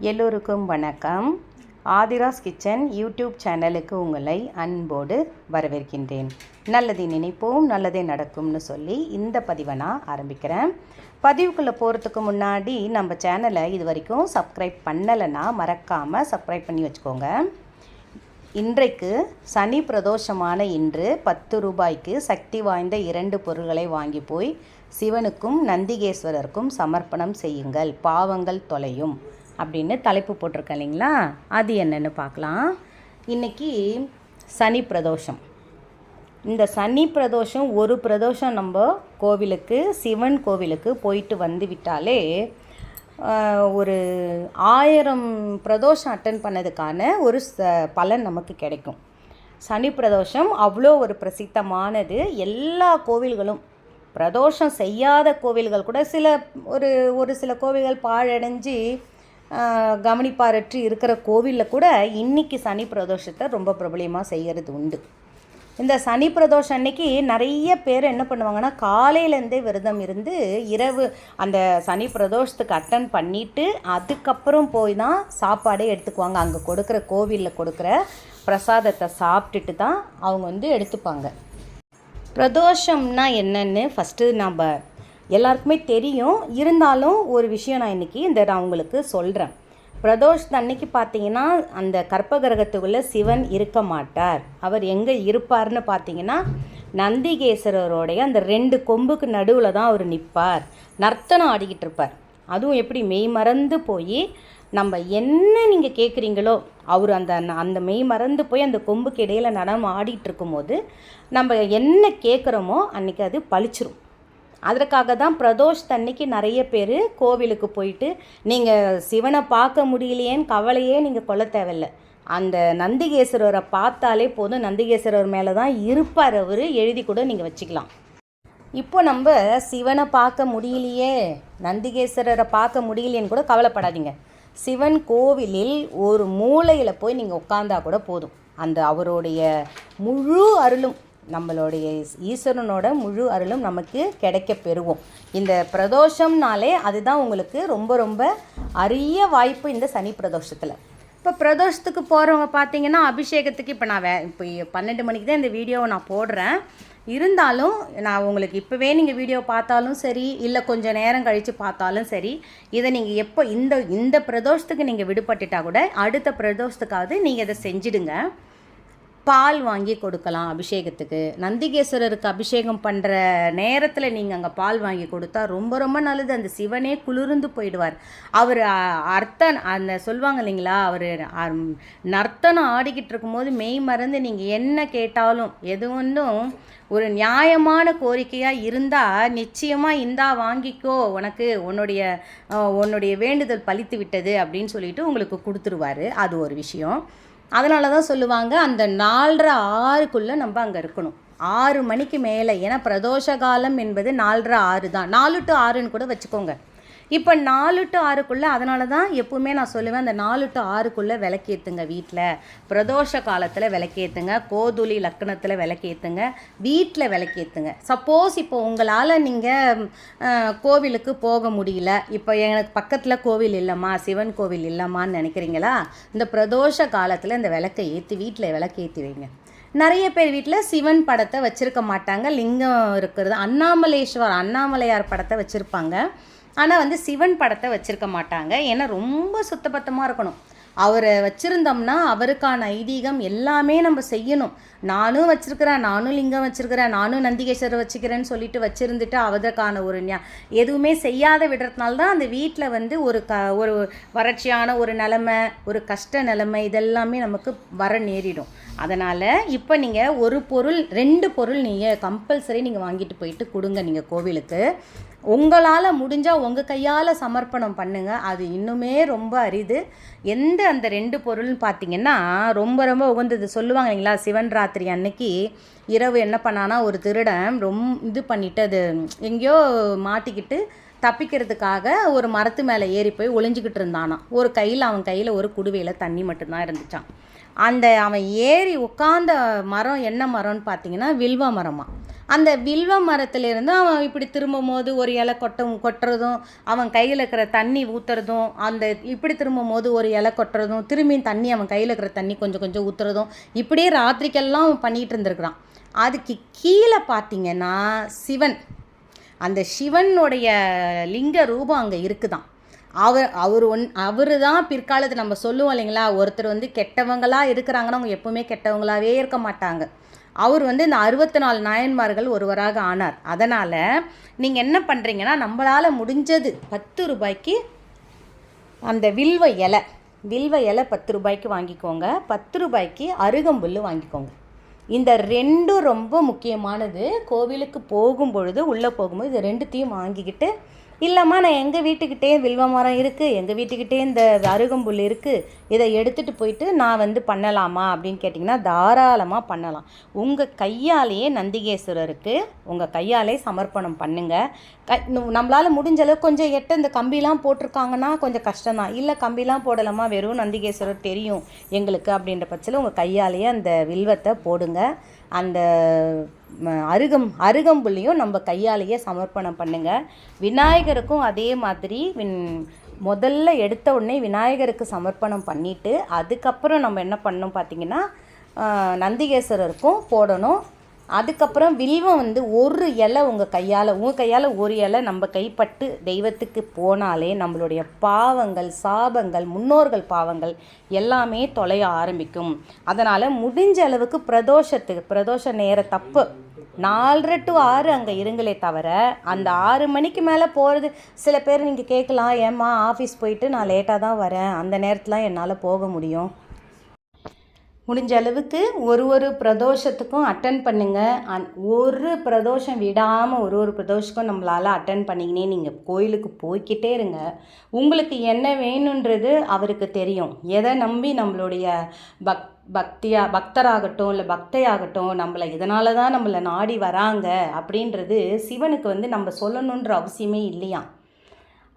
எல்லோருக்கும் வணக்கம். Aadhira's kitchen YouTube சேனலுக்கு உங்களை அன்போடு வரவேற்கின்றேன். நல்லதை நினைப்போம் நல்லதே நடக்கும்னு சொல்லி இந்த பதிவை நான் ஆரம்பிக்கிறேன். பதிவுக்குள்ளே போகிறதுக்கு முன்னாடி நம்ம சேனலை இது வரைக்கும் சப்ஸ்கிரைப் பண்ணலைன்னா மறக்காமல் சப்ஸ்கிரைப் பண்ணி வச்சுக்கோங்க. இன்றைக்கு சனி பிரதோஷமான இன்று பத்து ரூபாய்க்கு சக்தி வாய்ந்த இரண்டு பொருள்களை வாங்கி போய் சிவனுக்கும் நந்திகேஸ்வரருக்கும் சமர்ப்பணம் செய்யுங்கள். பாவங்கள் தொலையும். அப்படின்னு தலைப்பு போட்டிருக்கேன் இல்லைங்களா? அது என்னென்னு பார்க்கலாம். இன்னைக்கு சனி பிரதோஷம். இந்த சனி பிரதோஷம் ஒரு பிரதோஷம் நம்ம கோவிலுக்கு சிவன் கோவிலுக்கு போயிட்டு வந்து விட்டாலே ஒரு ஆயிரம் பிரதோஷம் அட்டன் பண்ணதுக்கான ஒரு ச பலன் நமக்கு கிடைக்கும். சனி பிரதோஷம் அவ்வளோ ஒரு பிரசித்தமானது. எல்லா கோவில்களும் பிரதோஷம் செய்யாத கோவில்கள் கூட சில ஒரு ஒரு சில கோவில்கள் பாழடைஞ்சு கவனிப்பாரற்றி இருக்கிற கோவிலில் கூட இன்னைக்கு சனி பிரதோஷத்தை ரொம்ப பிரபலியமாக செய்கிறது உண்டு. இந்த சனி பிரதோஷம் அன்னைக்கு நிறைய பேர் என்ன பண்ணுவாங்கன்னா காலையிலேருந்தே விரதம் இருந்து இரவு அந்த சனி பிரதோஷத்துக்கு அட்டன் பண்ணிவிட்டு அதுக்கப்புறம் போய் தான் சாப்பாடே எடுத்துக்குவாங்க. அங்கே கொடுக்குற கோவிலில் கொடுக்குற பிரசாதத்தை சாப்பிட்டுட்டு தான் அவங்க வந்து எடுத்துப்பாங்க. பிரதோஷம்னா என்னன்னு ஃபஸ்ட்டு நம்ம எல்லாருக்குமே தெரியும். இருந்தாலும் ஒரு விஷயம் நான் இன்றைக்கி இந்த நான் உங்களுக்கு சொல்கிறேன் பிரதோஷ் அன்னைக்கு பார்த்தீங்கன்னா அந்த கற்பகிரகத்துக்குள்ளே சிவன் இருக்க மாட்டார். அவர் எங்கே இருப்பார்னு பார்த்தீங்கன்னா நந்திகேஸ்வரருடைய அந்த ரெண்டு கொம்புக்கு நடுவில் தான் அவர் நிற்பார் நர்த்தனம் ஆடிக்கிட்டு இருப்பார். அதுவும் எப்படி மெய் மறந்து போய் நம்ம என்ன நீங்கள் கேட்குறீங்களோ அவர் அந்த அந்த மெய் மறந்து போய் அந்த கொம்புக்கு இடையில நடனம் ஆடிட்டு இருக்கும்போது நம்ம என்ன கேட்குறோமோ அன்றைக்கி அது பழிச்சிரும். அதற்காக தான் பிரதோஷ் அன்னைக்கு நிறைய பேர் கோவிலுக்கு போயிட்டு நீங்கள் சிவனை பார்க்க முடியலையேன்னு கவலையே நீங்கள் கொள்ள தேவையில்ல. அந்த நந்திகேஸ்வரரை பார்த்தாலே போதும். நந்திகேஸ்வரர் மேலே தான் இருப்பார் அவர். எழுதி கூட நீங்கள் வச்சுக்கலாம். இப்போ நம்ம சிவனை பார்க்க முடியலையே நந்திகேஸ்வரரை பார்க்க முடியலையேன்னு கூட கவலைப்படாதீங்க. சிவன் கோவிலில் ஒரு மூலையில் போய் நீங்கள் உட்காந்தா கூட போதும். அந்த அவருடைய முழு அருளும் நம்மளுடைய ஈஸ்வரனோட முழு அருளும் நமக்கு கிடைக்க பெறுவோம் இந்த பிரதோஷம்னாலே அதுதான் உங்களுக்கு ரொம்ப ரொம்ப அரிய வாய்ப்பு இந்த சனி பிரதோஷத்தில். இப்போ பிரதோஷத்துக்கு போகிறவங்க பார்த்தீங்கன்னா அபிஷேகத்துக்கு இப்போ நான் வே இப்போ பன்னெண்டு மணிக்கு தான் இந்த வீடியோவை நான் போடுறேன். இருந்தாலும் நான் உங்களுக்கு இப்போவே நீங்கள் வீடியோ பார்த்தாலும் சரி இல்லை கொஞ்சம் நேரம் கழித்து பார்த்தாலும் சரி இதை நீங்கள் எப்போ இந்த இந்த பிரதோஷத்துக்கு நீங்கள் விடுபட்டுட்டா கூட அடுத்த பிரதோஷத்துக்காவது நீங்கள் இதை செஞ்சிடுங்க. பால் வாங்கி கொடுக்கலாம் அபிஷேகத்துக்கு. நந்திகேஸ்வரருக்கு அபிஷேகம் பண்ணுற நேரத்தில் நீங்கள் அங்கே பால் வாங்கி கொடுத்தா ரொம்ப ரொம்ப நல்லது. அந்த சிவனே குளிர்ந்து போயிடுவார். அவர் அர்த்தன் அந்த சொல்லுவாங்க இல்லைங்களா? அவர் நர்த்தனம் ஆடிக்கிட்டு இருக்கும்போது மெய் மறந்து நீங்கள் என்ன கேட்டாலும் எது ஒன்றும் ஒரு நியாயமான கோரிக்கையாக இருந்தால் நிச்சயமாக இந்தா வாங்கிக்கோ உனக்கு உன்னுடைய உன்னுடைய வேண்டுதல் பலித்து விட்டது அப்படின்னு சொல்லிட்டு உங்களுக்கு கொடுத்துருவாரு. அது ஒரு விஷயம். அதனால தான் சொல்லுவாங்க அந்த நாலரை ஆறுக்குள்ளே நம்ம அங்கே இருக்கணும். ஆறு மணிக்கு மேலே ஏன்னா பிரதோஷ காலம் என்பது நாலரை ஆறு தான் நாலு டு ஆறுன்னு கூட வச்சுக்கோங்க. இப்போ நாலு டு ஆறுக்குள்ளே அதனால தான் எப்பவுமே நான் சொல்லுவேன் அந்த நாலு டு ஆறுக்குள்ளே விளக்கேற்றுங்க வீட்டில் பிரதோஷ காலத்தில் விளக்கேற்றுங்க கோதுளி லக்கணத்தில் விளக்கேற்றுங்க வீட்டில் விளக்கேற்றுங்க சப்போஸ் இப்போ உங்களால் நீங்கள் கோவிலுக்கு போக முடியல. இப்போ எனக்கு பக்கத்தில் கோவில் இல்லைம்மா சிவன் கோவில் இல்லைம்மான்னு நினைக்கிறீங்களா? இந்த பிரதோஷ காலத்தில் இந்த விளக்கை ஏற்றி வீட்டில் விளக்கேற்றி வைங்க. நிறைய பேர் வீட்டில் சிவன் படத்தை வச்சுருக்க மாட்டாங்க லிங்கம் இருக்கிறது அண்ணாமலேஸ்வர் அண்ணாமலையார் படத்தை வச்சுருப்பாங்க. ஆனால் வந்து சிவன் படத்தை வச்சுருக்க மாட்டாங்க. ஏன்னா ரொம்ப சுத்தபத்தமாக இருக்கணும். அவரை வச்சுருந்தோம்னா அவருக்கான ஐதீகம் எல்லாமே நம்ம செய்யணும். நானும் வச்சுருக்கிறேன் நானும் லிங்கம் வச்சுருக்கிறேன் நானும் நந்திகேஸ்வரர் வச்சுக்கிறேன்னு சொல்லிட்டு வச்சுருந்துட்டு அவதற்கான ஒரு ஞா எதுவுமே செய்யாத விடுறதுனால தான் அந்த வீட்டில் வந்து ஒரு க ஒரு வறட்சியான ஒரு நிலமை ஒரு கஷ்ட நிலைமை இதெல்லாமே நமக்கு வர நேரிடும். அதனால் இப்போ நீங்கள் ஒரு பொருள் ரெண்டு பொருள் நீங்கள் கம்பல்சரி நீங்கள் வாங்கிட்டு போயிட்டு கொடுங்க நீங்கள் கோவிலுக்கு. உங்களால் முடிஞ்சால் உங்கள் கையால் சமர்ப்பணம் பண்ணுங்கள் அது இன்னுமே ரொம்ப அரிது. எந்த அந்த ரெண்டு பொருள்னு பார்த்தீங்கன்னா ரொம்ப ரொம்ப உகந்தது. சொல்லுவாங்க இல்லைங்களா சிவன் ராத்திரி அன்னைக்கு இரவு என்ன பண்ணானா ஒரு திருடன் ரொம்ப இது பண்ணிட்டு அது எங்கேயோ மாட்டிக்கிட்டு தப்பிக்கிறதுக்காக ஒரு மரத்து மேலே ஏறி போய் ஒளிஞ்சிக்கிட்டு இருந்தானாம். ஒரு கையில் அவன் கையில் ஒரு குடுவையில் தண்ணி மட்டும்தான் இருந்துச்சான் அந்த அவன் ஏறி உட்கார்ந்த மரம் என்ன மரம்னு பார்த்தீங்கன்னா வில்வ மரமாக அந்த வில்வ மரத்துலேருந்து அவன் இப்படி திரும்பும் போது ஒரு இலை கொட்டும் கொட்டுறதும் அவன் கையில் இருக்கிற தண்ணி ஊற்றுறதும் அந்த இப்படி திரும்பும் போது ஒரு இலை கொட்டுறதும் திரும்பி தண்ணி அவன் கையில் இருக்கிற தண்ணி கொஞ்சம் கொஞ்சம் ஊற்றுறதும் இப்படியே ராத்திரிக்கெல்லாம் அவன் பண்ணிகிட்டு இருந்திருக்கிறான். அதுக்கு கீழே பார்த்தீங்கன்னா சிவன். அந்த சிவனுடைய லிங்க ரூபம் அங்கே இருக்குதான். அவர் அவர் ஒன் அவர் தான் பிற்காலத்தில் நம்ம சொல்லுவோம் இல்லைங்களா? ஒருத்தர் வந்து கெட்டவங்களாக இருக்கிறாங்கன்னா அவங்க எப்பவுமே கெட்டவங்களாகவே இருக்க மாட்டாங்க. அவர் வந்து இந்த அறுபத்தி நாலு நாயன்மார்கள் ஒருவராக ஆனார். அதனால் நீங்கள் என்ன பண்ணுறீங்கன்னா நம்மளால் முடிஞ்சது பத்து ரூபாய்க்கு அந்த வில்வ இலை வில்வ இலை பத்து ரூபாய்க்கு வாங்கிக்கோங்க. பத்து ரூபாய்க்கு அருகம்புல் வாங்கிக்கோங்க. இந்த ரெண்டும் ரொம்ப முக்கியமானது. கோவிலுக்கு போகும் பொழுது உள்ளே போகும்போது இது ரெண்டுத்தையும் வாங்கிக்கிட்டு இல்லைம்மா நான் எங்கள் வீட்டுக்கிட்டே வில்வ மரம் இருக்குது எங்கள் வீட்டுக்கிட்டே இந்த அருகம்புல் இருக்குது இதை எடுத்துகிட்டு போயிட்டு நான் வந்து பண்ணலாமா அப்படின்னு கேட்டிங்கன்னா தாராளமாக பண்ணலாம். உங்கள் கையாலேயே நந்திகேஸ்வரருக்கு உங்கள் கையாலே சமர்ப்பணம் பண்ணுங்கள் க நம்மளால் முடிஞ்சளவு கொஞ்சம் எட்ட இந்த கம்பிலாம் போட்டிருக்காங்கன்னா கொஞ்சம் கஷ்டம்தான். இல்லை கம்பிலாம் போடலாமா வெறும் நந்திகேஸ்வரர் தெரியும் எங்களுக்கு அப்படின்ற பட்சத்தில் உங்கள் கையாலேயே அந்த வில்வத்தை போடுங்க. அந்த அருகம் அருகம்புல்லையும் நம்ம கையாலேயே சமர்ப்பணம் பண்ணுங்கள் விநாயகருக்கும் அதே மாதிரி வின் முதல்ல எடுத்த உடனே விநாயகருக்கு சமர்ப்பணம் பண்ணிவிட்டு அதுக்கப்புறம் நம்ம என்ன பண்ணணும் பார்த்திங்கன்னா நந்திகேஸ்வரருக்கும் போடணும். அதுக்கப்புறம் வில்வம் வந்து ஒரு இலை உங்கள் கையால் உங்கள் கையால் ஒரு இலை நம்ம கைப்பட்டு தெய்வத்துக்கு போனாலே நம்மளுடைய பாவங்கள் சாபங்கள் முன்னோர்கள் பாவங்கள் எல்லாமே தொலைய ஆரம்பிக்கும். அதனால் முடிஞ்ச அளவுக்கு பிரதோஷத்துக்கு பிரதோஷ நேர தப்பு. நாலரை டு ஆறு அங்கே இருங்களே தவிர அந்த ஆறு மணிக்கு மேலே போகிறது சில பேர் நீங்கள் கேட்கலாம் ஏம்மா ஆஃபீஸ் போயிட்டு நான் லேட்டாக தான் வரேன். அந்த நேரத்தில் என்னால் போக முடியும்? முடிஞ்ச அளவுக்கு ஒரு ஒரு பிரதோஷத்துக்கும் அட்டன் பண்ணுங்கள் அந் ஒரு பிரதோஷம் விடாமல் ஒரு ஒரு பிரதோஷத்துக்கும் நம்மளால் அட்டன் பண்ணிக்கினே நீங்கள் கோயிலுக்கு போய்க்கிட்டே இருங்க. உங்களுக்கு என்ன வேணுன்றது அவருக்கு தெரியும். எதை நம்பி நம்மளுடைய பக் பக்தியாக பக்தராகட்டும் இல்லை பக்தையாகட்டும் நம்மளை இதனால தான் நம்மளை நாடி வராங்க அப்படின்றது சிவனுக்கு வந்து நம்ம சொல்லணுன்ற அவசியமே இல்லையா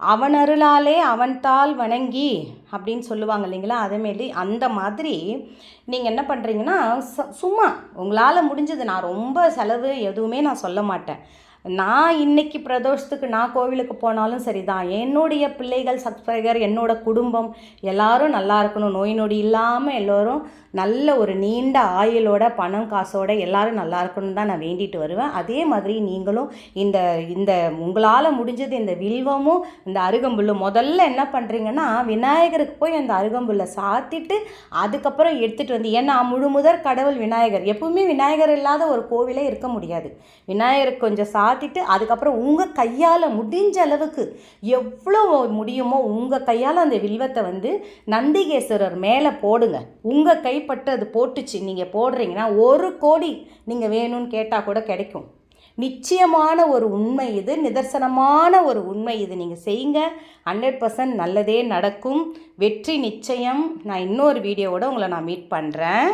அவன் அருளாலே அவன் தாள் வணங்கி அப்படின்னு சொல்லுவாங்க இல்லைங்களா? அதேமாரி அந்த மாதிரி நீங்கள் என்ன பண்ணுறீங்கன்னா ச- சும்மா உங்களால் முடிஞ்சது. நான் ரொம்ப செலவு எதுவுமே நான் சொல்ல மாட்டேன். நான் இன்னைக்கு பிரதோஷத்துக்கு நான் கோவிலுக்கு போனாலும் சரிதான். என்னுடைய பிள்ளைகள் சப்ஸ்கிரைபர் என்னோட குடும்பம் எல்லாரும் நல்லா இருக்கணும். நோய் நொடி இல்லாமல் எல்லோரும் நல்ல ஒரு நீண்ட ஆயுளோட பணம் காசோட எல்லாரும் நல்லா இருக்கணும்னு தான் நான் வேண்டிட்டு வருவேன். அதே மாதிரி நீங்களும் இந்த இந்த உங்களால் முடிஞ்சது இந்த வில்வமும் இந்த அருகம்புல்லும் முதல்ல என்ன பண்ணுறீங்கன்னா விநாயகருக்கு போய் அந்த அருகம்புல்லை சாத்திட்டு அதுக்கப்புறம் எடுத்துகிட்டு வந்து ஏன்னா முழு முதற் கடவுள் விநாயகர். எப்பவுமே விநாயகர் இல்லாத ஒரு கோவிலே இருக்க முடியாது. விநாயகருக்கு கொஞ்சம் சா காட்டிட்டு அதுக்கப்புறம் உங்கள் கையால் முடிஞ்ச அளவுக்கு எவ்வளோ முடியுமோ உங்கள் கையால் அந்த வில்வத்தை வந்து நந்திகேஸ்வரர் மேலே போடுங்க. உங்கள் கைப்பட்டு அது போட்டுச்சு நீங்கள் போடுறீங்கன்னா ஒரு கோடி நீங்கள் வேணும்னு கேட்டால் கூட கிடைக்கும். நிச்சயமான ஒரு உண்மை இது நிதர்சனமான ஒரு உண்மை இது. நீங்கள் செய்யுங்க. ஹண்ட்ரட் பர்சன்ட் நல்லதே நடக்கும். வெற்றி நிச்சயம். நான் இன்னொரு வீடியோவோட உங்களை நான் மீட் பண்ணுறேன்